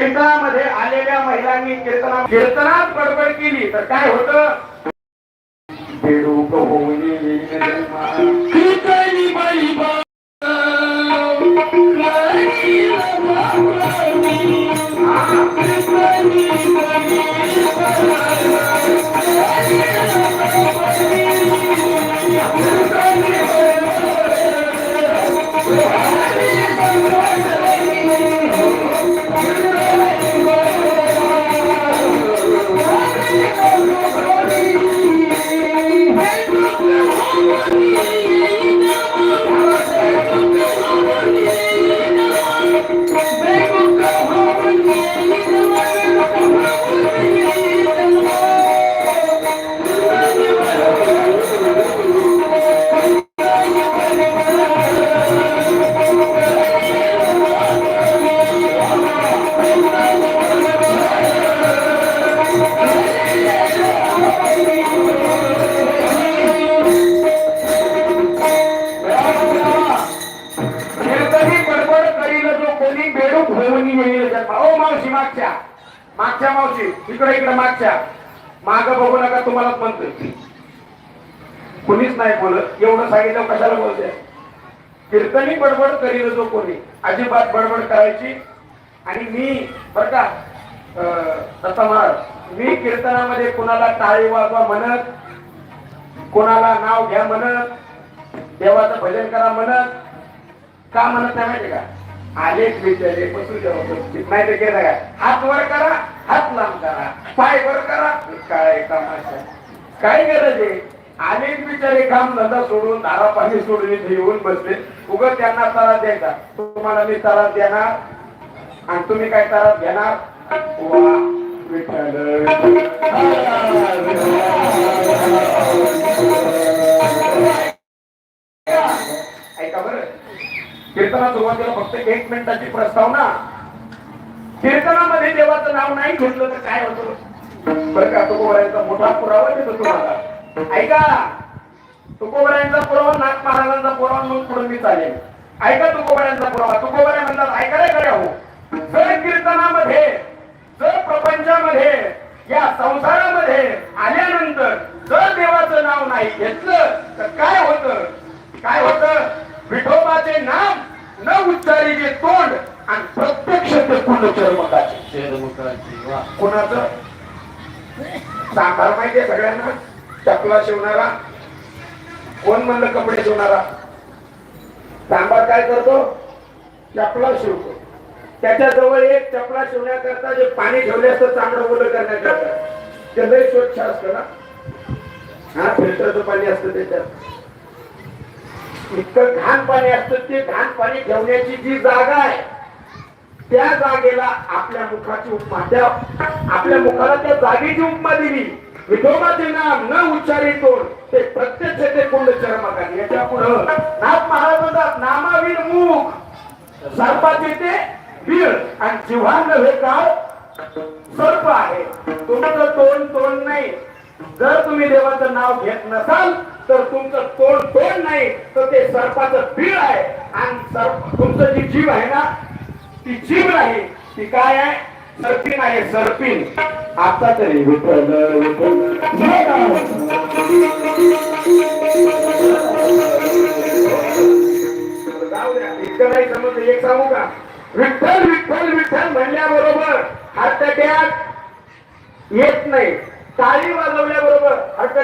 कीर्तनामध्ये आलेल्या महिलांनी कीर्तना कीर्तनात गडबड केली तर काय होतं? खूप होऊनी मिळेल ओ मावशी मागच्या. मागच्या मावशी. इकडे इकडे मागच्या. माग बघू नका तुम्हालाच म्हणतोय. कुणीच नाही बोलत. एवढं सांगितलं कशाला बोलते कीर्तनी बडबड करील जो कोणी. अजिबात बडबड करायची. आणि मी बर का अं, महाराज मी कीर्तनामध्ये कुणाला टाळी वाजवा म्हणत कोणाला नाव घ्या म्हणत देवाचं भजन करा म्हणत का म्हणत नाही माहिती का? आलेच विचारले बसू जेव्हा नाही तर केलं काय? हात वर करा हात लांब करा. पाय वर करा. काय कामाचा काय गरज आहे अनेक बिचारे काम धंदा सोडून दारा पाणी सोडून इथे येऊन बसले. उगत त्यांना तारा द्यायचा. तुम्हाला मी तारा देणार? आणि तुम्ही काय तारा घेणार? वा विठ्ठल. कीर्तना सुरुवातीला फक्त एक मिनिटाची प्रस्तावना. कीर्तनामध्ये देवाचं नाव नाही घेतलं तर काय होतं? बरं का तुकोबरायांचा मोठा पुरावा देतो तुम्हाला. ऐका तुकोबरायांचा पुरावा नाथ महाराजांचा पुरावा म्हणून पुढे मी चालेल. ऐका तुकोबरायांचा पुरावा. तुकोबऱ्या म्हणतात ऐका रे हो जर कीर्तनामध्ये जर प्रपंचामध्ये या संसारामध्ये आल्यानंतर जर देवाचं नाव नाही घेतलं तर काय होतं काय होतं विठोबाचे नाम न उच्चारीचे तोंड आणि प्रत्यक्ष ते पुण्य चर्मकाचे. कोणाचं? सांभार माहितीये सगळ्यांना? चपला शिवणारा? कोण म्हणलं कपडे शिवणारा? सांबार काय करतो? चपला शिवतो. त्याच्याजवळ एक चपला शिवण्याकरता जे पाणी ठेवले असतं चांगलं ओलं करण्याकरता. ते लय स्वच्छ असतं ना? हा फिल्टरचं पाणी असतं त्याच्यात. इतकं घाण पाणी असतं ते घाण पाणी ठेवण्याची जी जागा आहे त्या जागेला आपल्या मुखाची उपमा त्या आपल्या मुखाला त्या जागेची उपमा दिली. विठोबाचे नाम न उच्चारी तोड ते प्रत्यक्ष ते कुंड चरमकाने याच्या पुढं नाथ महाराज म्हणतात नामावीर मुख सर्पाचे ते वीर आणि जिव्हांग हे काळ सर्प आहे. तुमचं तोंड तोंड नाही. जर तुम्ही देवाचं नाव घेत नसाल तर तुमचं तोंड तोंड नाही तर ते सर्पाचं पीळ आहे. आणि सर्प तुमचं जी जीव आहे ना ती जीव नाही ती काय आहे? सर्पिन आहे सर्पिन आता तरी विठ्ठल विठ्ठल. इतकं नाही समज एक सांगू का? विठ्ठल विठ्ठल विठ्ठल म्हणल्याबरोबर हार्ट येत नाही. ताळी वाजवल्याबरोबर हार्ट